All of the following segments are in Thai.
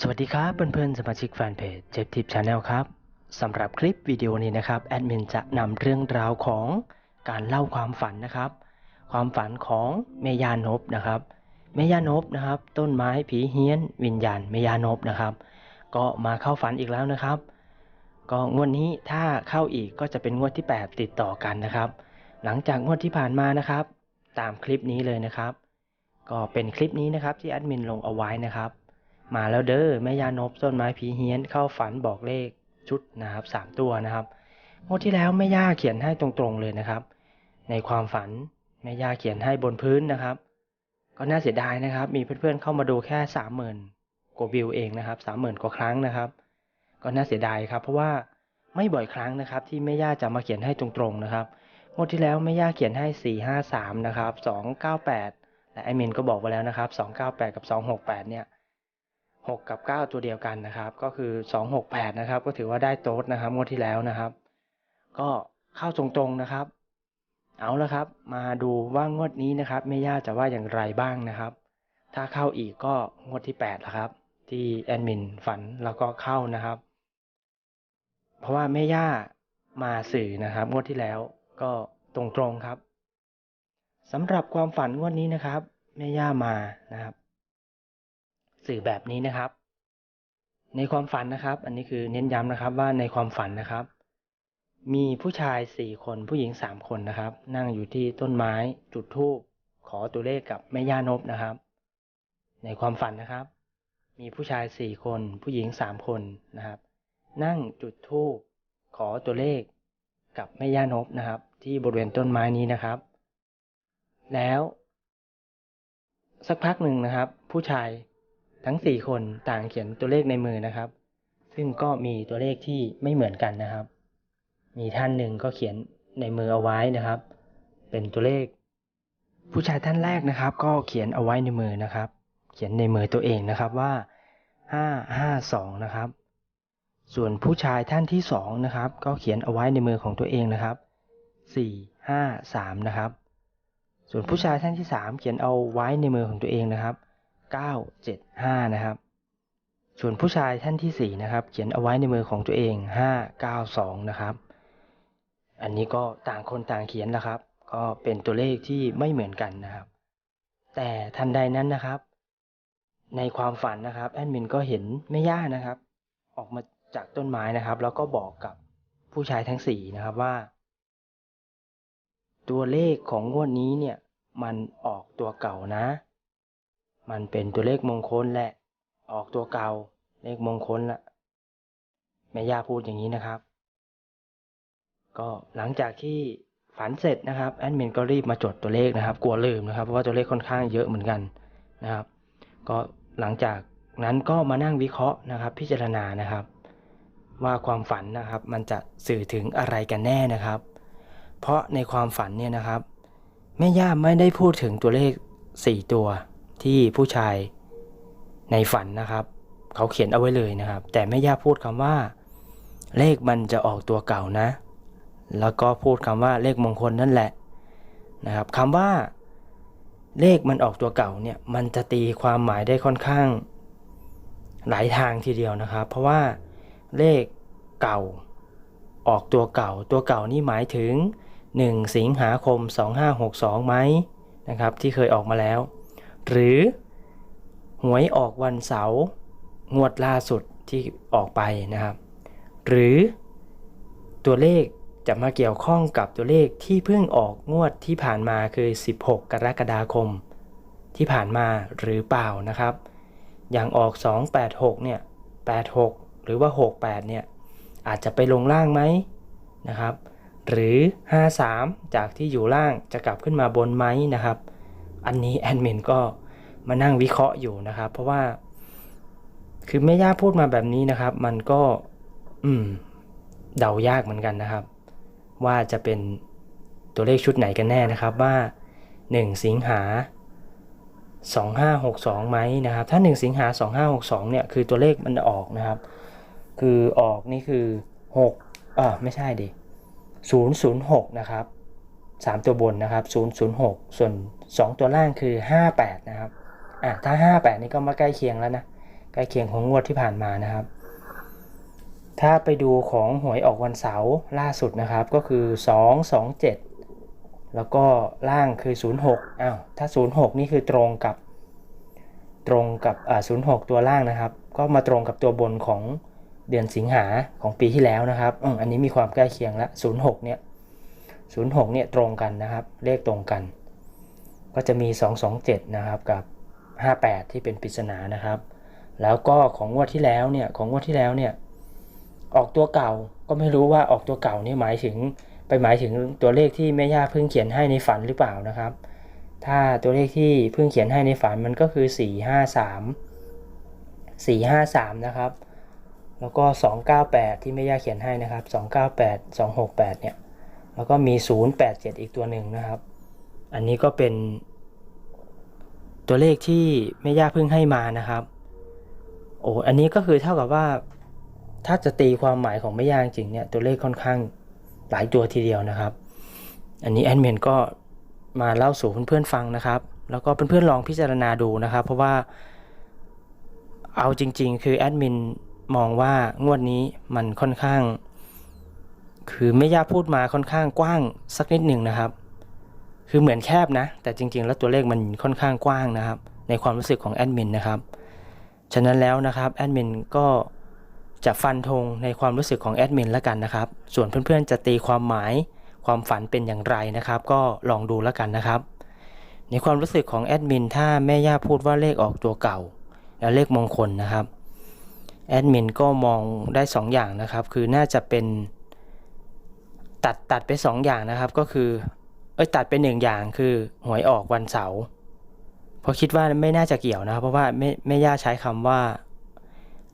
สวัสดีครับเพื่อนๆสมาชิกแฟนเพจเจ็บทิปชาแนลครับสำหรับคลิปวิดีโอนี้นะครับแอดมินจะนำเรื่องราวของการเล่าความฝันนะครับ ความฝันของเมยานพนะครับเมยานพนะครับ ต้นไม้ผีเฮี้ยน วิญญาณเมยานพนะครับ ก็มาเข้าฝันอีกแล้วนะครับ ก็งวดนี้ถ้าเข้าอีกก็จะเป็นงวดที่ 8 ติดต่อกันนะครับ หลังจากงวดที่ผ่านมานะครับ ตามคลิปนี้เลยนะครับ ก็เป็นคลิปนี้นะครับที่แอดมินลงเอาไว้นะครับ มาแล้วเด้อแม่ยานพต้นไม้ผีเฮี้ยนเข้าฝันบอกเลขชุดนะครับสามตัวนะครับงวดที่แล้วแม่ย่าเขียนให้ตรงๆเลยนะครับ ในความฝันแม่ย่าเขียนให้บนพื้นนะครับ ก็น่าเสียดายนะครับ มีเพื่อนๆเข้ามาดูแค่สามหมื่นกว่าวิวเองนะครับสามหมื่นกว่าครั้งนะครับ ก็น่าเสียดายครับ เพราะว่าไม่บ่อยครั้งนะครับ ที่แม่ย่าจะมาเขียนให้ตรงๆนะครับงวดที่แล้วแม่ย่าเขียนให้สี่ห้าสามนะครับสองเก้าแปดและไอเมนก็บอกไว้แล้วนะครับสองเก้าแปดกับสองหกแปดเนี่ย 6 กับ 9 ตัวเดียวกันนะครับ ก็คือ 2 6 8 นะครับ ก็ถือว่าได้โต๊ดนะครับงวดที่แล้วนะครับ ก็เข้าตรงๆนะครับ เอาละครับ มาดูว่างวดนี้นะครับแม่ย่าจะว่าอย่างไรบ้างนะครับ ถ้าเข้าอีกก็งวดที่8ละครับ ที่แอดมินฝันแล้วก็เข้านะครับ เพราะว่าแม่ย่ามาสื่อนะครับงวดที่แล้วก็ตรงๆครับสำหรับความฝันงวดนี้นะครับแม่ย่ามานะครับ สื่อแบบนี้นะครับ ในความฝันนะครับ อันนี้คือเน้นย้ำนะครับว่าในความฝันนะครับ มีผู้ชายสี่คนผู้หญิงสามคนนะครับ นั่งอยู่ที่ต้นไม้จุดธูปขอตัวเลขกับแม่ย่านพนะครับ ในความฝันนะครับ มีผู้ชายสี่คน ผู้หญิงสามคนนะครับ นั่งจุดธูปขอตัวเลขกับแม่ย่านพนะครับ ที่บริเวณต้นไม้นี้นะครับ แล้ว สักพักหนึ่งนะครับ ผู้ชาย ทั้งสี่คนต่างเขียนตัวเลขในมือนะครับ ซึ่งก็มีตัวเลขที่ไม่เหมือนกันนะครับ มีท่านหนึ่งก็เขียนในมือเอาไว้นะครับ เป็นตัวเลข ผู้ชายท่านแรกนะครับ ก็เขียนเอาไว้ในมือนะครับ เขียนในมือตัวเองนะครับว่าห้าห้าสองนะครับ ส่วนผู้ชายท่านที่สองนะครับ ก็เขียนเอาไว้ในมือของตัวเองนะครับสี่ห้าสามนะครับ ส่วนผู้ชายท่านที่สามเขียนเอาไว้ในมือของตัวเองนะครับ 975 นะครับ ส่วนผู้ชายท่านที่ 4 นะครับ เขียนเอาไว้ในมือของตัวเอง 592 นะครับ อันนี้ก็ต่างคนต่างเขียนนะครับ ก็เป็นตัวเลขที่ไม่เหมือนกันนะครับ แต่ทันใดนั้นนะครับ ในความฝันนะครับแอดมินก็เห็นแม่ย่านะครับ ออกมาจากต้นไม้นะครับ แล้วก็บอกกับผู้ชายทั้งสี่นะครับว่า ตัวเลขของงวดนี้เนี่ย มันออกตัวเก่านะ มันเป็นตัวเลขมงคลแหละ ออกตัวเก่าเลขมงคลละแม่ย่าพูดอย่างนี้นะครับ ก็หลังจากที่ฝันเสร็จนะครับแอดมินก็รีบมาจดตัวเลขนะครับ กลัวลืมนะครับเพราะว่าตัวเลขค่อนข้างเยอะเหมือนกันนะครับ ก็หลังจากนั้นก็มานั่งวิเคราะห์นะครับ พิจารณานะครับ ว่าความฝันนะครับ มันจะสื่อถึงอะไรกันแน่นะครับ เพราะในความฝันเนี่ยนะครับแม่ย่าไม่ได้พูดถึงตัวเลข 4 ตัว ที่ผู้ชายในฝันนะครับเขาเขียนเอาไว้เลยนะครับ แต่แม่ย่าพูดคำว่า เลขมันจะออกตัวเก่านะ แล้วก็พูดคำว่าเลขมงคลนั่นแหละนะครับคำว่า เลขมันออกตัวเก่าเนี่ยมันจะตีความหมายได้ค่อนข้าง หลายทางทีเดียวนะครับ เพราะว่าเลขเก่าออกตัวเก่า ตัวเก่านี่หมายถึง 1 สิงหาคม 2562ไหมนะครับ ที่เคยออกมาแล้ว หรือหวยออกวันเสาร์งวดล่าสุดที่ออกไปนะครับ หรือตัวเลขจะมาเกี่ยวข้องกับตัวเลขที่เพิ่งออกงวดที่ผ่านมาคือ 16 กรกฎาคม ที่ผ่านมาหรือเปล่านะครับ อย่างออก 286 เนี่ย 86 หรือว่า 68 เนี่ย อาจจะไปลงล่างไหมนะครับ หรือ 53 จากที่อยู่ล่างจะกลับขึ้นมาบนไหมนะครับ อันนี้แอดมินก็ มานั่งวิเคราะห์อยู่นะครับ เพราะว่า คือแม่ย่าพูดมาแบบนี้นะครับ มันก็ อืม เดายากเหมือนกันนะครับ ว่าจะเป็นตัวเลขชุดไหนกันแน่นะครับ ว่า 1 สิงหา 2562ไหมนะครับ ถ้า 1 สิงหา 2562 เนี่ย คือตัวเลขมันออกนะครับ คือออกนี่คือ6อ่าไม่ใช่ดิ006 นะครับ 3 ตัวบนนะครับ 006 ส่วน 2 ตัวล่างคือ 58 นะครับ อะถ้า 58 นี่ก็มาใกล้เคียงแล้วนะ ใกล้เคียงของงวดที่ผ่านมานะครับ ถ้าไปดูของหวยออกวันเสาร์ล่าสุดนะครับ ก็คือ 2 2 7 แล้วก็ล่างคือ 06อ้าวถ้า 06 นี่คือตรงกับ ตรงกับอ่า06 ตัวล่างนะครับ ก็มาตรงกับตัวบนของเดือนสิงหาของปีที่แล้วนะครับอืมอันนี้มีความใกล้เคียงละ06 เนี่ย 06 เนี่ยตรงกันนะครับ เลขตรงกัน ก็จะมี 227 นะครับกับ 58 ที่เป็นปริศนานะครับ แล้วก็ของงวดที่แล้วเนี่ยของงวดที่แล้วเนี่ยออกตัวเก่าก็ไม่รู้ว่าออกตัวเก่านี่หมายถึงไปหมายถึงตัวเลขที่แม่ย่าเพิ่งเขียนให้ในฝันหรือเปล่านะครับ ถ้าตัวเลขที่เพิ่งเขียนให้ในฝันมันก็คือ 453 453 นะครับ แล้วก็ 298 ที่แม่ย่าเขียนให้นะครับ 298 268 เนี่ย แล้วก็มี 087 อีกตัวหนึ่งนะครับ อันนี้ก็เป็น ตัวเลขที่แม่ย่าเพิ่งให้มานะครับ โอ้อันนี้ก็คือเท่ากับว่า ถ้าจะตีความหมายของแม่ย่าจริงเนี่ยตัวเลขค่อนข้างหลายตัวทีเดียวนะครับ อันนี้แอดมินก็มาเล่าสู่เพื่อนๆฟังนะครับ แล้วก็เพื่อนๆลองพิจารณาดูนะครับ เพราะว่า เอาจริง ๆ คือแอดมินมองว่างวดนี้มันค่อนข้าง คือแม่ย่าพูดมาค่อนข้างกว้างสักนิดหนึ่งนะครับ คือเหมือนแคบนะ แต่จริง ๆ แล้วตัวเลขมันค่อนข้างกว้างนะครับ ในความรู้สึกของแอดมินนะครับ ฉะนั้นแล้วนะครับแอดมินก็จะฟันธงในความรู้สึกของแอดมินแล้วกันนะครับ ส่วนเพื่อนๆจะตีความหมายความฝันเป็นอย่างไรนะครับ ก็ลองดูแล้วกันนะครับ ในความรู้สึกของแอดมินถ้าแม่ย่าพูดว่าเลขออกตัวเก่า แล้วเลขมงคลนะครับแอดมินก็มองได้ 2 อย่างนะครับ คือน่าจะเป็นตัดตัดไป 2 อย่างนะครับ ก็คือ เอ้ยตัดไปหนึ่งอย่างคือ หวยออกวันเสาร์เพราะคิดว่าไม่น่าจะเกี่ยวนะครับเพราะว่าแม่แม่ย่าใช้คำว่า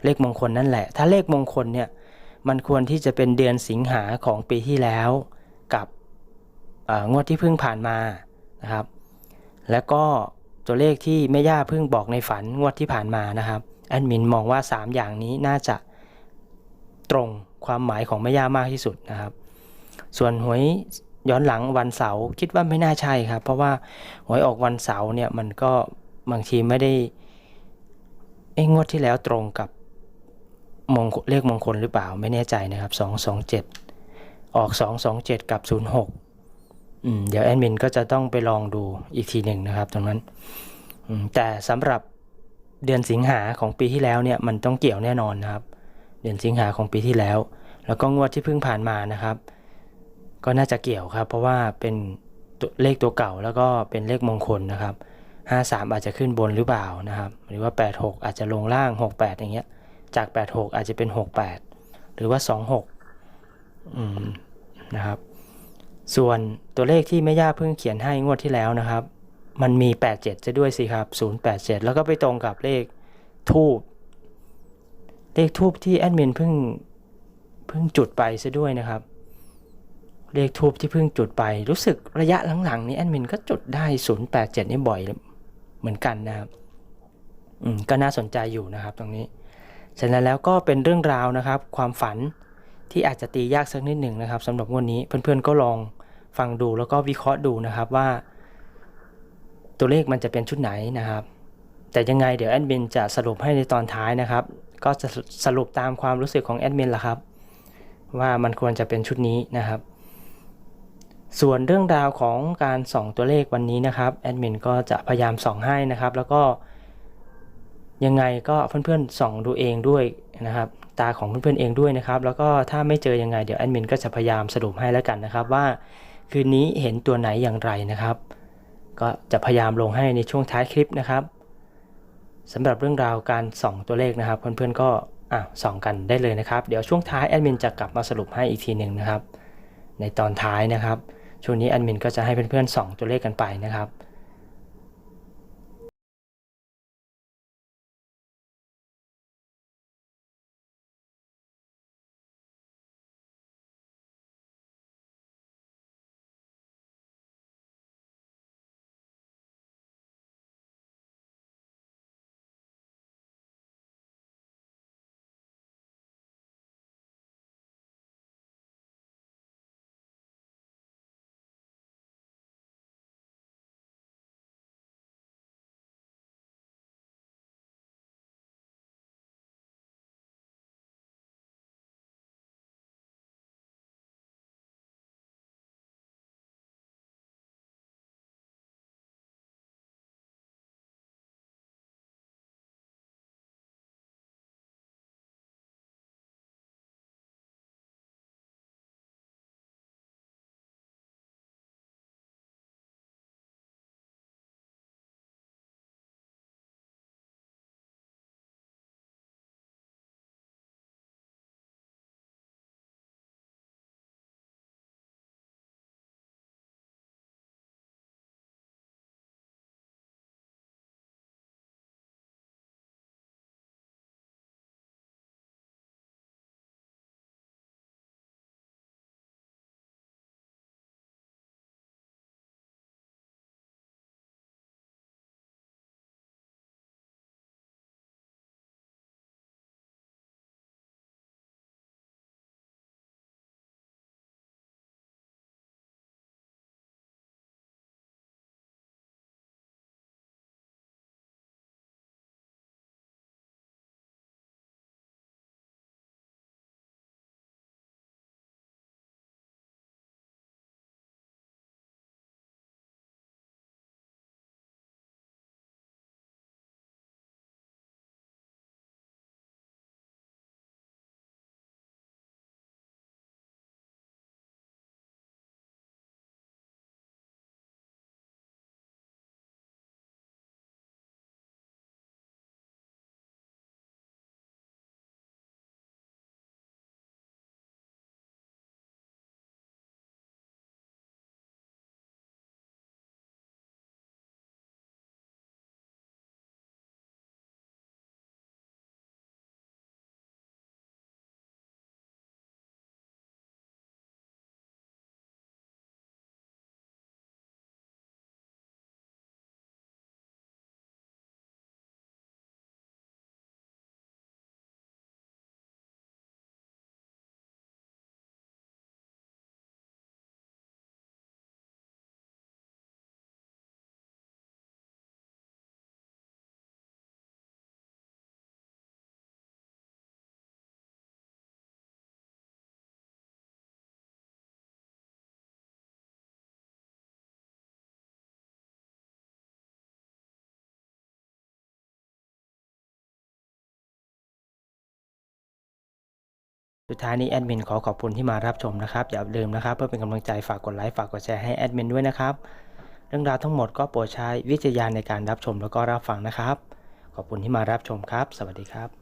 เลขมงคลนั่นแหละ ถ้าเลขมงคลเนี่ย มันควรที่จะเป็นเดือนสิงหาของปีที่แล้ว กับงวดที่เพิ่งผ่านมานะครับ แล้วก็ตัวเลขที่แม่ย่าเพิ่งบอกในฝันงวดที่ผ่านมานะครับแอดมินมองว่า 3 อย่างนี้น่าจะตรงความหมายของแม่ย่ามากที่สุดนะครับ ส่วนหวย ย้อนหลังวันเสาร์คิดว่าไม่น่าใช่ครับ เพราะว่าหวยออกวันเสาร์เนี่ยมันก็บางทีไม่ได้เอ้งวดที่แล้วตรงกับมงคลเลขมงคลหรือเปล่าไม่แน่ใจนะครับ227 ออก 227 กับ 06อืมเดี๋ยวแอดมินก็จะต้องไปลองดูอีกทีหนึ่งนะครับตรงนั้นแต่สำหรับเดือนสิงหาของปีที่แล้วเนี่ยมันต้องเกี่ยวแน่นอนนะครับ เดือนสิงหาของปีที่แล้ว แล้วก็งวดที่เพิ่งผ่านมานะครับ ก็น่าจะเกี่ยวครับ เพราะว่าเป็นเลขตัวเก่าแล้วก็เป็นเลขมงคลนะครับ 53 อาจจะขึ้นบนหรือเปล่านะครับ หรือว่า 86 อาจจะลงล่าง 68 อย่างเงี้ย จาก 86 อาจจะเป็น 68 หรือว่า 26อืมนะครับ ส่วนตัวเลขที่แม่ย่าเพิ่งเขียนให้งวดที่แล้วนะครับ มันมี 87 จะด้วยสิครับ 087 แล้วก็ไปตรงกับเลขทูบเลขทูบที่แอดมินเพิ่งเพิ่งจุดไปซะด้วยนะครับ เลขทูบที่เพิ่งจุดไป รู้สึกระยะหลังๆนี้แอดมินก็จุดได้ 087 นี่บ่อยเหมือนกันนะครับ อืมก็น่าสนใจอยู่นะครับ ตรงนี้ ฉะนั้นแล้วก็เป็นเรื่องราวนะครับ ความฝันที่อาจจะตียากสักนิดหนึ่งนะครับสำหรับงวดนี้เพื่อนๆก็ลองฟังดูแล้วก็วิเคราะห์ดูนะครับว่า ตัวเลขมันจะเป็นชุดไหนนะครับ แต่ยังไงเดี๋ยวแอดมินจะสรุปให้ในตอนท้ายนะครับ ก็จะสรุปตามความรู้สึกของแอดมินละครับ ว่ามันควรจะเป็นชุดนี้นะครับ ส่วนเรื่องราวของการส่องตัวเลขวันนี้นะครับแอดมินก็จะพยายามส่องให้นะครับ แล้วก็ยังไงก็เพื่อนๆส่องดูเองด้วยนะครับ ตาของเพื่อนๆเองด้วยนะครับ แล้วก็ถ้าไม่เจอยังไงเดี๋ยวแอดมินก็จะพยายามสรุปให้แล้วกันนะครับ ว่าคืนนี้เห็นตัวไหนอย่างไรนะครับ ก็จะพยายามลงให้ในช่วงท้ายคลิปนะครับสำหรับเรื่องราวการส่องตัวเลขนะครับ เพื่อนๆก็อะส่องกันได้เลยนะครับ เดี๋ยวช่วงท้ายแอดมินจะกลับมาสรุปให้อีกทีหนึ่งนะครับ ในตอนท้ายนะครับ ช่วงนี้แอดมินก็จะให้เพื่อนๆส่องตัวเลขกันไปนะครับ สุดท้ายนี้แอดมินขอขอบคุณที่มารับชมนะครับ อย่าลืมนะครับ เพื่อเป็นกำลังใจฝากกดไลค์ฝากกดแชร์ให้แอดมินด้วยนะครับ เรื่องราวทั้งหมดก็โปรดใช้วิจารณญาณในการรับชมแล้วก็รับฟังนะครับ ขอบคุณที่มารับชมครับ สวัสดีครับ